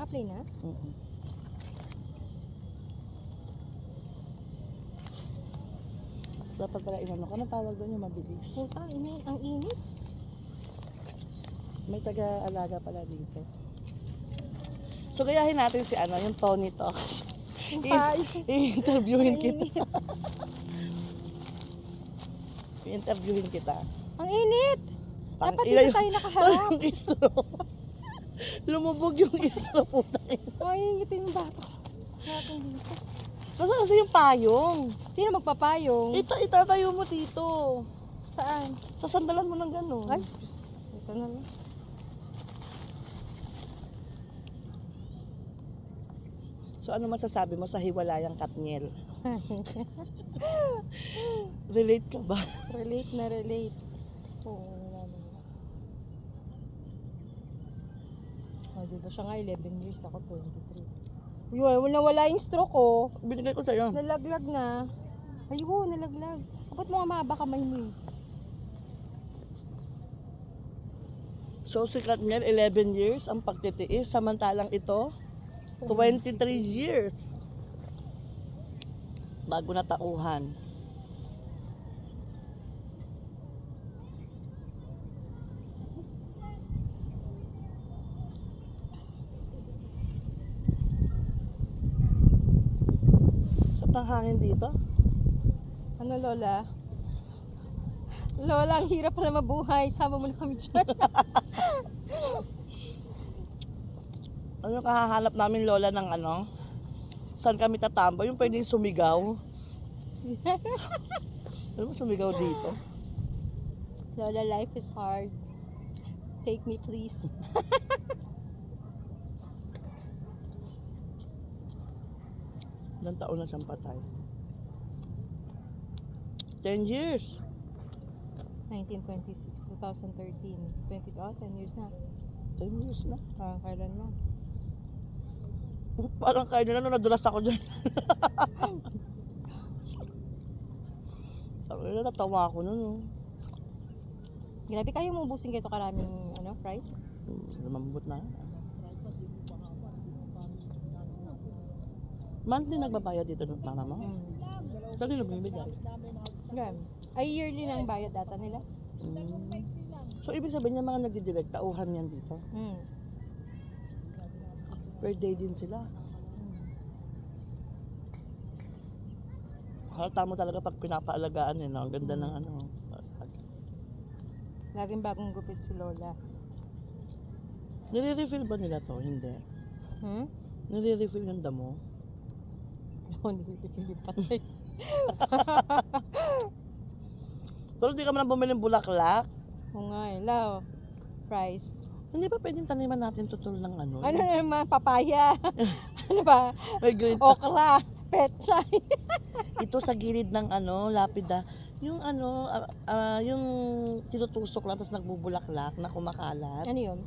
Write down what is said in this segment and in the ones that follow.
Naka-play na? Mm-mm. Dapat pala inano ko. Anong tawag doon yung mabilis? Puta, ina, ang init. May taga-alaga pala dito. So, gayahin natin si ano, yung Tony Talks. I-interviewin kita. I-interviewin kita. Ang init! Pang- Dapat dito tayo nakaharap. Yung istro. Lumubog yung istro po tayo. Ay, ito yung bato. Natin dito. Nasa kasi yung payong. Sino magpapayong? Ito, itatayo mo dito. Saan? Sasandalan mo ng gano'n. Ay, Diyos ko. Ito na lang. So ano masasabi mo sa hiwalayang katniel? Relate ka ba? relate na relate. Oo, wala na. Oh, di ba siya nga 11 years ako 23. Yun, nawala yung stroke ko. Binigay ko sa'yo. Nalaglag na. Ayun, nalaglag. Dapat mo nga mahaba kamay mo. So si Katniel, 11 years ang pagtitiis. Samantalang ito, 23 years. Bago na hangin dito. Ano Lola? Lola, ang hirap pala mabuhay. Sama mo na kami dyan. Ano kahahanap namin lola ng ano? Saan kami tatamba? Yung pwedeng sumigaw. Ano mo sumigaw dito? Lola, life is hard. Take me please. Ilang taon na siyang patay? 10 years. 1926, 2013, 20, oh, 10 years na. 10 years na. Parang kailan lang. Parang kayo na nung nadulas ako dyan. Sabi na natawa ako nun. Oh. Grabe kayo mo ubusin kayo karaming ano, price? Hmm, Lumambot na. Monthly nagbabayad dito ng mama mo? Mm. Dali na bumibigay. Grabe. Ay, yearly lang bayad data nila. Mm. So, ibig sabihin niya mga nagdidirect, tauhan yan dito. Mm. Per day din sila. Halata mo talaga pag pinapaalagaan no? Ang ganda ng ano. Laging bagong gupit si Lola. Nire-refill ba nila to? Hindi. Hmm? Nire-refill yung damo. Ako, ko patay. Pero hindi ka man bumili ng bulaklak. Oo nga eh. Price. Hindi ba pwedeng taniman natin tutol ng ano? Ano naman, papaya. ano ba? May green Okra. Petchay. Ito sa gilid ng ano, lapida. Yung ano, ah, ah, yung tinutusok lang tapos nagbubulaklak na kumakalat. ano yun?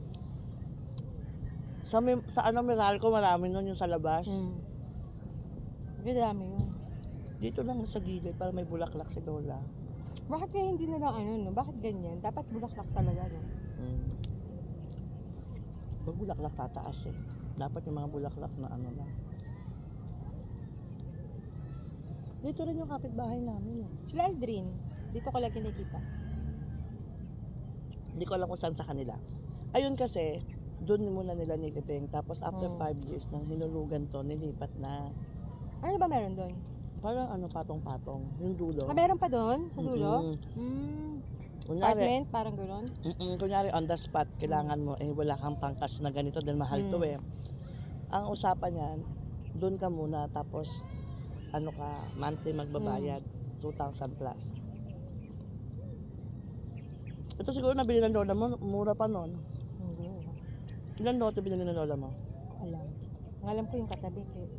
Sa, may, sa ano, Meralco, marami nun yung sa labas. Hmm. Ang dami yun. Dito lang sa gilid para may bulaklak si Lola. Bakit kaya hindi na lang ano, no? Bakit ganyan? Dapat bulaklak talaga, no? Mm. Pag bulaklak tataas eh. Dapat yung mga bulaklak na ano lang. Dito rin yung kapitbahay namin. Eh. Sila Aldrin. Dito ko lagi nakikita. Hindi ko alam kung saan sa kanila. Ayun kasi, doon muna nila nilibing. Tapos after Hmm. 5 years nang hinulugan to, nilipat na. Ano ba meron doon? Parang ano, patong-patong. Yung dulo. Ah, meron pa doon? Sa dulo? Mm-mm. Hmm. Kunyari, Apartment? Parang gano'n? mm kunyari on the spot, kailangan mo, eh wala kang pangkas na ganito dahil mahal to Mm. eh. Ang usapan niyan, doon ka muna tapos ano ka, monthly magbabayad, 2,000 plus. Ito siguro nabili ng lola mo, mura pa noon. Hindi. Ilan lote binili ng lola mo? Alam. Ang alam ko yung katabi kay,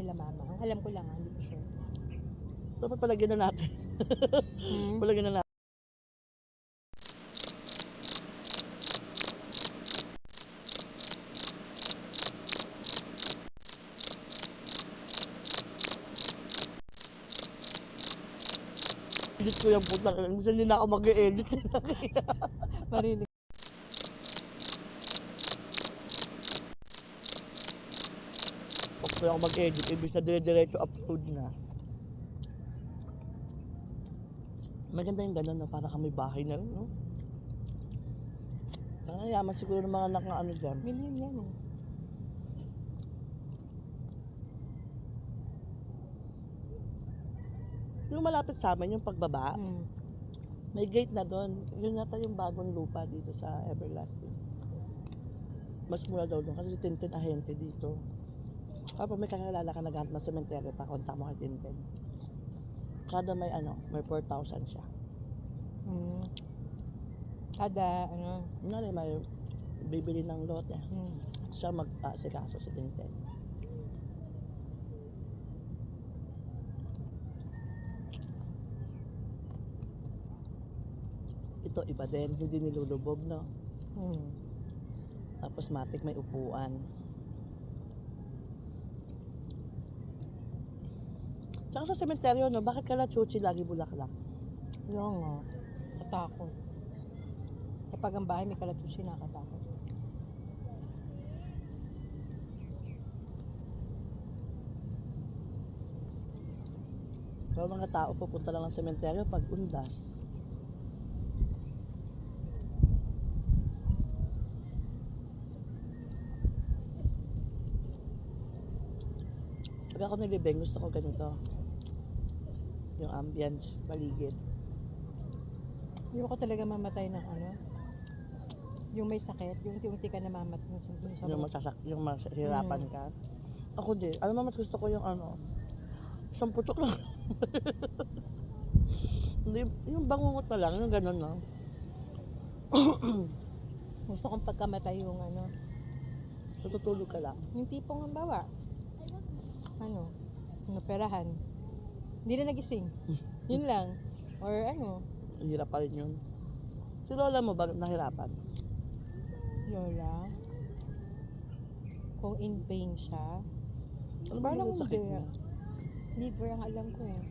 kila mama. Ang alam ko lang, ah, hindi ko sure. Dapat palagyan na natin. Hmm? palagyan na natin. Edit ko yung puta. Minsan hindi na ako mag-edit. Marinig. Tapos ako mag-edit, ibig na dire-diretso upload na. Maganda yung gano'n, no? para kami bahay na rin, no? Ang yaman siguro ng mga anak na ano dyan. Million yan eh. Yung malapit sa amin, yung pagbaba, Mm. may gate na doon. Yun yata yung bagong lupa dito sa Everlasting. Mas mura daw doon kasi si Tintin ahente dito. Kapag may kakilala ka naghanap ng sementeryo, pakontak mo kay Tintin. Kada may ano, may 4,000 siya. Mm. Kada, ano, Kunwari may bibili ng lote. mm. Siya mag-asikaso si Tintin. Ito iba din, hindi nilulubog, no? Mm. Tapos matik may upuan. Tsaka sa sementeryo, no, bakit kala chuchi lagi bulaklak? Yung nga, katakot. Kapag ang bahay may kalatusi, nakakatakot. Pero mga tao pupunta lang ng sementeryo pag undas. Pag ako nilibing, gusto ko ganito. Yung ambience, paligid. Hindi ko talaga mamatay ng ano, yung may sakit, yung unti-unti ka namamat yung, yung Yung masasak, yung masahirapan ka. Ako din. Alam mo, mas gusto ko yung ano, isang putok lang. Hindi, yung bangungot na lang, yung ganun no. Gusto kong pagkamatay yung ano, Tutulog ka lang. yung tipong ang bawa. Ano, inoperahan. Hindi na nagising. Yun lang. Or ano, Ang hirap pa rin yun. Si lola mo ba nahirapan? Lola, kung in pain siya, Ano ba yung sakit niya? liver ang alam ko eh.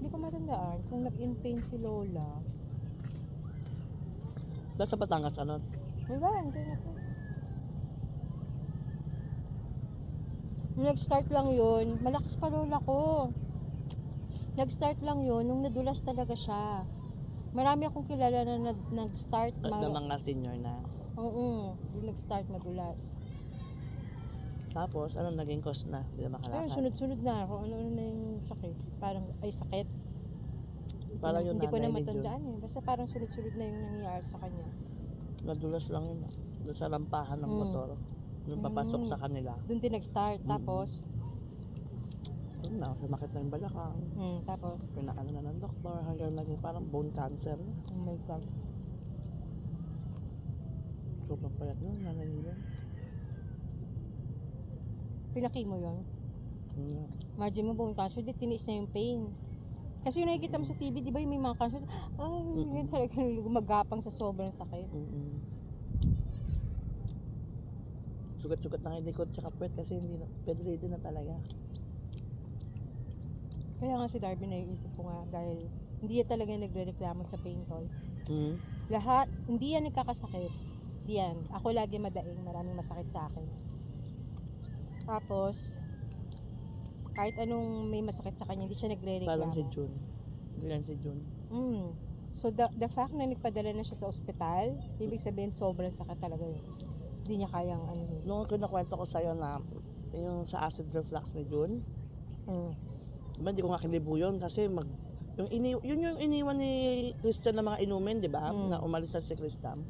Hindi ko matandaan kung nag-in pain si Lola. Dahil sa Batangas, ano? Wala, hindi na po. Nag-start lang yun, malakas pa lola ko. Nag-start lang yun, nung nadulas talaga siya. Marami akong kilala na nag- nag-start At ng mga senior na. Oo, yung nag-start madulas. Tapos, ano naging cause na? Hindi na Ayun, makalakad. sunod-sunod na ako. Ano-ano na yung sakit. Parang, ay sakit. Parang yung Hindi ko na nanay ni matandaan eh. Basta parang sunod-sunod na yung nangyayari sa kanya. Nadulas lang yun. ah. Doon sa lampahan ng Mm. motor. Yung papasok Mm. sa kanila. Doon din nag-start. Mm. Tapos, Yun na, sumakit na yung balakang. hmm, tapos, Pinakano na ng doktor hanggang naging parang bone cancer. oh my God. Sobrang payat nun, nanay nila. Pinaki mo yun. Mm. Imagine mo bone cancer, di tinis na yung pain. Kasi yung nakikita mo sa TV, di ba yung may mga cancer, ay, Mm-mm. yun talaga gumagapang sa sobrang sakit. Mm-mm. Sugat-sugat na hindi ko tsaka puwet kasi hindi na, bedridden na talaga. Kaya nga si Darby naiisip ko nga dahil hindi yan talaga nagre-reklamo sa pain toll. Mm. Lahat, hindi yan nagkakasakit. Hindi yan. Ako lagi madaing, maraming masakit sa akin. Tapos, kahit anong may masakit sa kanya, hindi siya nagre-reklamo. Parang si June. Ganyan si June. Mm. So, the, the fact na nagpadala na siya sa ospital, ibig sabihin sobrang sakit talaga yun. Hindi niya kayang ano. Nung kinakwento ko sa'yo na yung sa acid reflux ni June, Mm. Diba hindi ko nga kinibo yun kasi mag yung ini, yun yung iniwan ni Christian na mga inumin, di ba? Mm. Na umalis na si Christian.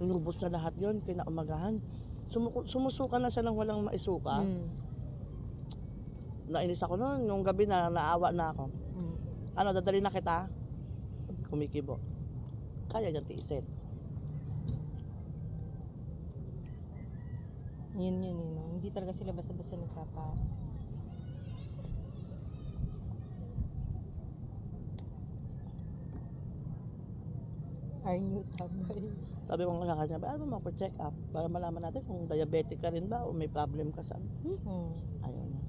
Inubos na lahat yun, kinaumagahan. Sumuko, sumusuka na siya ng walang maisuka. Mm. Nainis ako noon, nung gabi na naawa na ako. Mm. Ano, dadali na kita? Kumikibo. Kaya niya tiisin. Yun yun yun. Hindi talaga sila basta-basta nagpapa... Are new tambay. Sabi ko nga sa kanya, ba, ano magpa-check up para malaman natin kung diabetic ka rin ba o may problem ka sa... Hmm. Ayaw niya.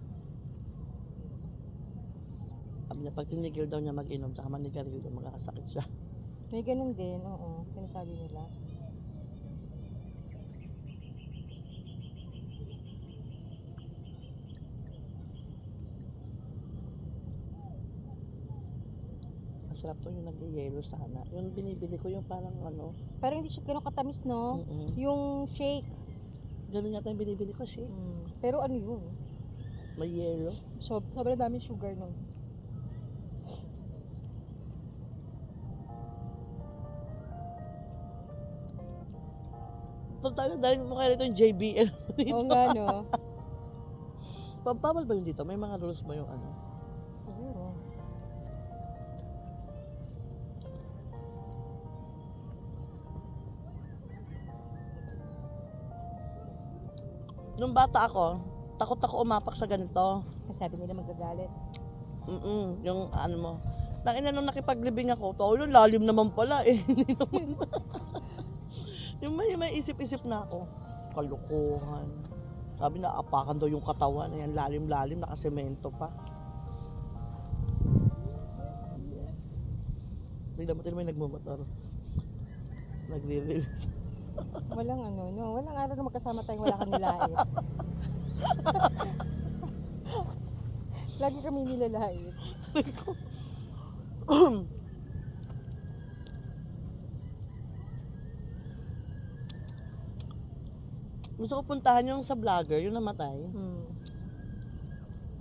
Sabi niya, pag tinigil daw niya mag-inom, tsaka manigarilyo, magkakasakit siya. May ganun din, oo. Sinasabi nila. Masarap to yung nag-yellow sana. Yung binibili ko yung parang ano. Parang hindi siya ganun katamis, no? mm Yung shake. Ganun yata yung binibili ko siya. Mm. Pero ano yun? May yellow. So, sobrang dami sugar nun. Ito tayo, dahil mo kaya dito yung JBL dito. Oo nga, no? Pampawal ba yun dito? May mga rules ba yung ano? Nung bata ako, takot ako umapak sa ganito. Sabi nila magagalit. Mm yung ano mo. Tangina nung nakipaglibing ako, to yung lalim naman pala eh. Hindi naman. yung may, may isip-isip na ako. Kalukuhan. Sabi na apakan daw yung katawan na yan, lalim-lalim, nakasemento pa. Tignan mo, tignan mo yung nagmumotor. Nagre-release. Walang ano, no? Walang araw na magkasama tayong wala kang nilait. Lagi kami nilalait. Gusto ko puntahan yung sa vlogger, yung namatay. Hmm.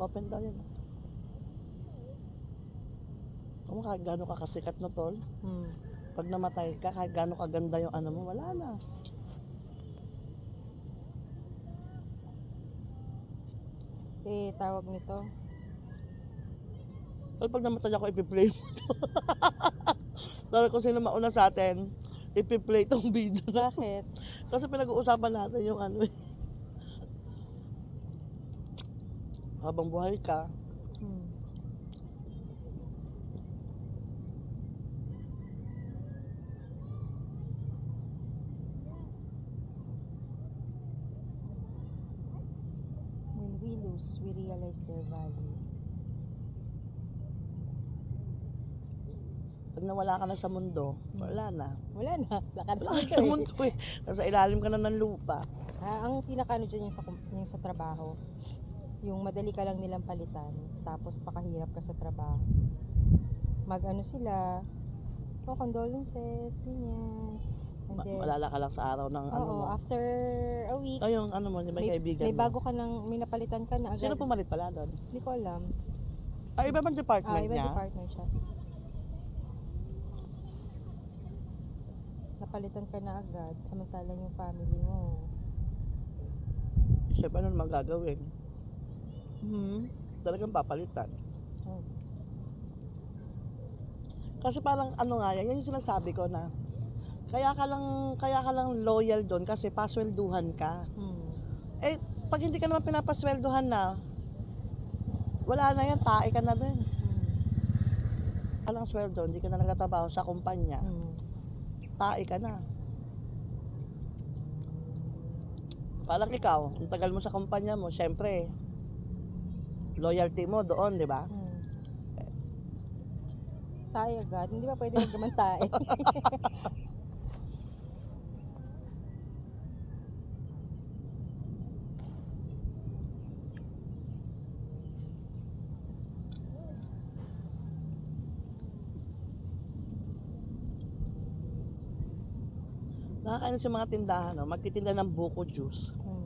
Open daw yun. Kung kahit gano'n ka kasikat na tol, Hmm. Pag namatay ka, kahit gano'n kaganda yung ano mo, wala na. Eh, tawag nito. Pero pag namatay ako, ipiplay mo to. Dahil kung sino mauna sa atin, ipiplay tong video na. Bakit? Kasi pinag-uusapan natin yung ano eh. Habang buhay ka, Hmm. When we realize their value. pag nawala ka na sa mundo, wala na. Wala na. Lakad sa Wala mundo sa eh. mundo eh. Nasa ilalim ka na ng lupa. Ah, ang pinakaano dyan yung sa, kum- yung sa trabaho. Yung madali ka lang nilang palitan. Tapos pakahirap ka sa trabaho. Mag-ano sila. Oh, condolences. Ganyan. And then, Malala ka lang sa araw ng ano oo, mo. after a week, yung ano mo, may, may, kaibigan may mo. bago ka nang, may napalitan ka na agad. Sino pumalit pala doon? Hindi ko alam. Ah, iba bang Ah, department iba niya? department siya. Napalitan ka na agad, samantalang yung family mo. Siyempre, ano naman gagawin? Hmm? Talagang papalitan. Oh. Kasi parang ano nga yan, yan yung sinasabi ko na kaya ka lang kaya ka lang loyal doon kasi paswelduhan ka. Hmm. Eh pag hindi ka naman pinapaswelduhan na wala na yan, tae ka na din. Hmm. Walang sweldo, hindi ka na nagtatrabaho sa kumpanya, Hmm. tae ka na. Parang ikaw, ang tagal mo sa kumpanya mo, syempre, loyalty mo doon, di ba? Hmm. Tayo agad. Hindi ba pwede tayo? Nakakainis yung mga tindahan, no? magtitinda ng buko juice. hmm.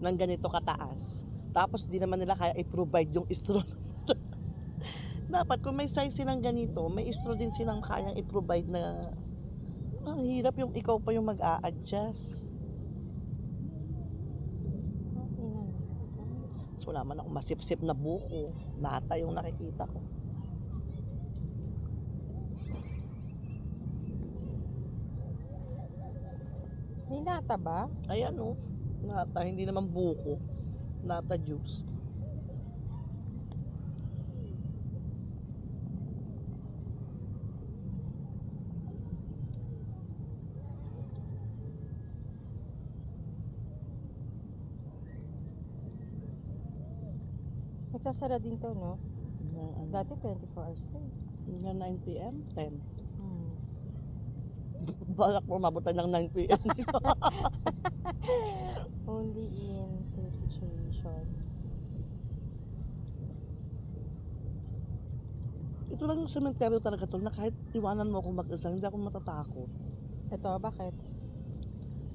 ng ganito kataas. Tapos di naman nila kaya i-provide yung straw. Dapat kung may size silang ganito, may straw din silang kayang i-provide na ang hirap yung ikaw pa yung mag-a-adjust. Na. So wala man ako masip-sip na buko. Nata yung nakikita ko. May nata ba? Ayan oh. Nata, hindi naman buko. Nata juice. Nagsasara din to, no? Na, ano, Dati 24 hours na 9 p.m. 10. Balak mo mabutan ng 9 p.m. Only in two situations. Ito lang yung sementeryo talaga to na kahit iwanan mo ako mag-isa, hindi ako matatakot. Ito, bakit?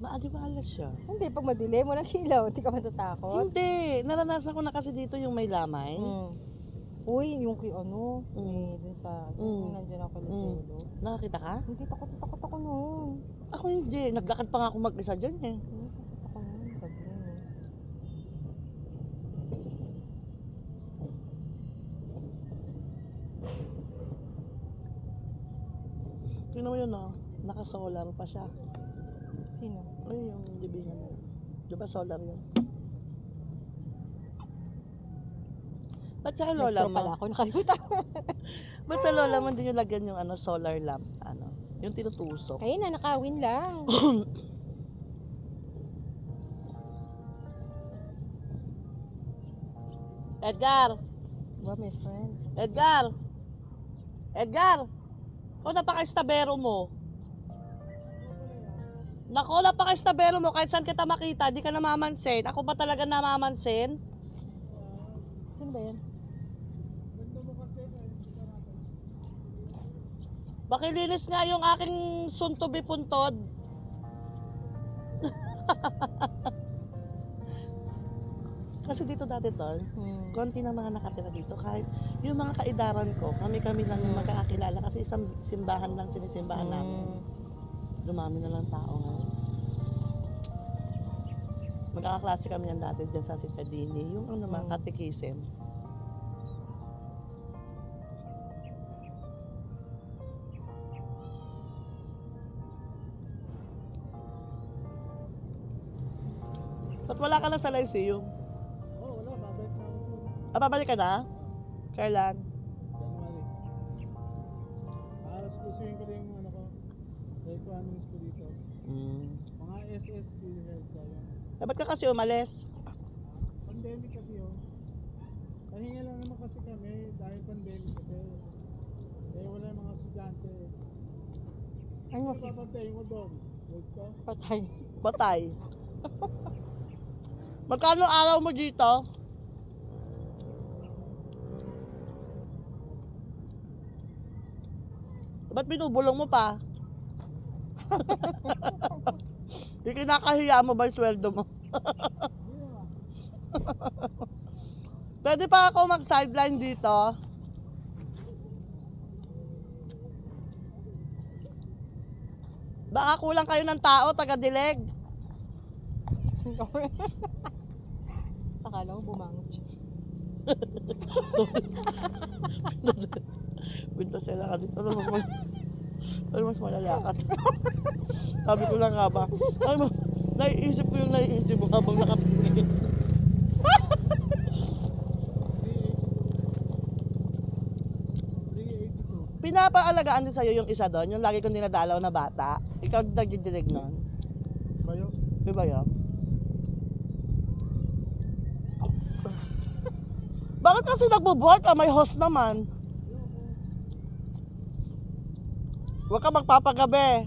Maaliwala siya. Hindi, pag madilim, walang ilaw, hindi ka matatakot. Hindi, naranasan ko na kasi dito yung may lamay. Mm. Uy, yung kay ano, Mm. eh, dun sa, Mm. yung nandyan ako kay Mm. Lolo. Nakakita ka? Hindi, takot na takot ako noon. Ako hindi, naglakad pa nga ako mag-isa dyan eh. Hindi, takot ako noon. Gabi yun eh. Tingnan mo yun oh, naka-solar pa siya. Sino? Ay, yung libingan mo. Di ba solar yun? Ba't sa lola straw mo? pala ako, nakalimutan ko. Ba't sa lola mo din yung lagyan yung ano, solar lamp? Ano? Yung tinutusok. Ayun na, nakawin lang. Edgar! Ba, my friend. Edgar! Edgar! Ikaw napaka-estabero mo. Nako, napaka-estabero mo. Kahit saan kita makita, di ka namamansin. Ako ba talaga namamansin? Sino ba yan? Bakilinis nga yung aking suntubi puntod. Kasi dito dati tol, Hmm. konti na mga nakatira dito. Kahit yung mga kaidaran ko, kami-kami lang yung magkakakilala kasi isang simbahan lang sinisimbahan namin. Hmm. Dumami na lang tao ngayon. Magkakaklase kami yan dati dyan sa Citadini. Yung ano naman, Mm. katikisim. Ba't wala ka na sa Lyceum? Oo, wala. Babalik na ako. Ah, babalik ka na? Kailan? January. Aras pusuin ko rin yung ano ko. Requirements ko dito. Mm. Mga SSP health tayo. Eh, ba't ka kasi umalis? Pandemic kasi yun. Pahinga lang naman kasi kami dahil pandemic kasi. Eh wala yung mga estudyante. Ay, Ano mas papantayin mo doon? Patay. Patay. Magkano araw mo dito? Ba't binubulong mo pa? Di kinakahiya mo ba yung sweldo mo? Pwede pa ako mag-sideline dito? Baka kulang kayo ng tao, taga-dileg. Akala ko bumangot siya. Binta sila ka dito. Ano mas, ano mas malalakad? Sabi ko lang nga ba? Ay, ma- naiisip ko yung naiisip mo habang nakatingin. 382. Pinapaalagaan din sa'yo yung isa doon, yung lagi kong dinadalaw na bata. Ikaw nagdidilig nun. Bayo? Di ba yun? Bakit kasi nagbubuhat ka? May host naman. Huwag ka magpapagabi.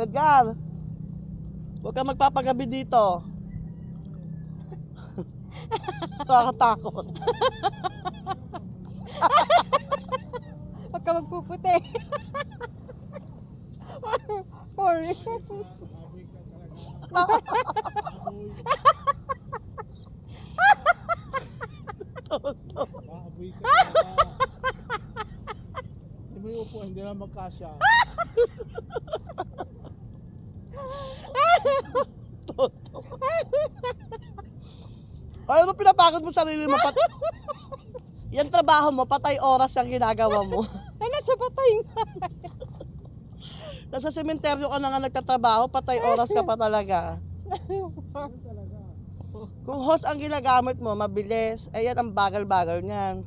Edgar, huwag ka magpapagabi dito. Nakakatakot. Huwag ka magpuputi. Sorry. Aboy ka talaga. Aboy. Baaboy ka talaga. Hindi mo yung upo, hindi na magkasya. Toto. Ano mo pinapagod mo sarili mo? Pat Yan trabaho mo, patay oras ang ginagawa mo. Ay, nasa patay nga. Nasa sementeryo ka na nga nagtatrabaho, patay oras ka pa talaga. Kung host ang ginagamit mo, mabilis. Eh yan ang bagal-bagal niyan.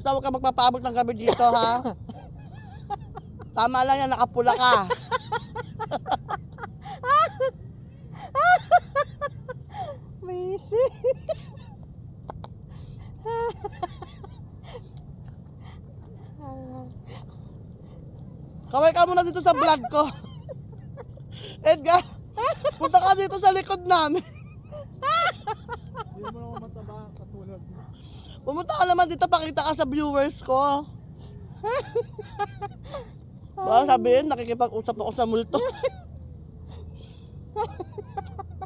Basta huwag ka magpapabot ng gabi dito, ha? Tama lang yan, nakapula ka. Misi. Kaway ka muna dito sa vlog ko. Edgar, punta ka dito sa likod namin. Hindi mo naman mataba katulad Pumunta ka naman dito, pakita ka sa viewers ko. Baka sabihin, nakikipag-usap ako sa multo.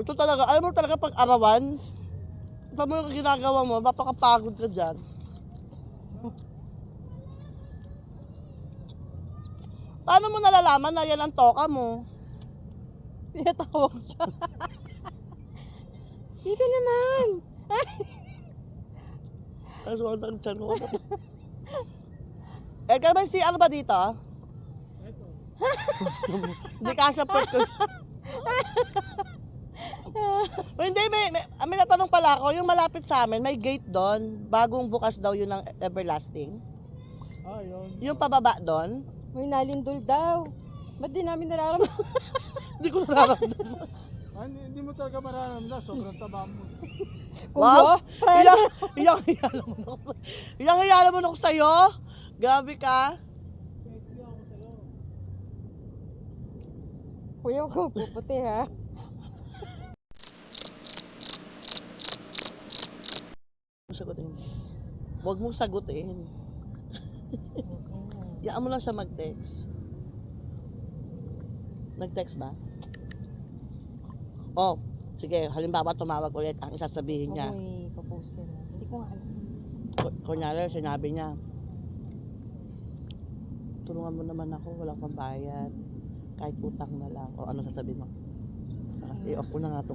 Ito talaga, alam mo talaga pag arawan, ito mo yung ginagawa mo, mapakapagod ka dyan. Paano mo nalalaman na yan ang toka mo? Tinatawag siya. Dito naman. Ano sumasakit siya ko? Eh, kaya may CR ba dito? Ito. Hindi kasya pwet ko. Hindi, may, may, may natanong pala ako, yung malapit sa amin, may gate doon, bagong bukas daw yun ng everlasting. Ah, yun. Yung pababa doon, May nalindol daw. Ba't di namin nararamdaman? hindi ko nararamdaman. Ah, hindi, hindi mo talaga mararamdaman. Sobrang taba mo. Wow! Kuya, Iyak, iyak, iyak naman ako sa, iyak, iyak naman ako sa'yo. Grabe ka. Kuya, huwag kang puputi ha. Sagutin. Huwag mong sagutin. Iyaan mo lang siya mag-text. Nag-text ba? Oh, sige, halimbawa tumawag ulit ang isasabihin niya. Amoy papost. Hindi ko nga alam. Ku- Kunyari, sinabi niya, tulungan mo naman ako, walang pambayad. Kahit utang na lang. O ano sasabihin mo? Ah, I-off ko na nga to.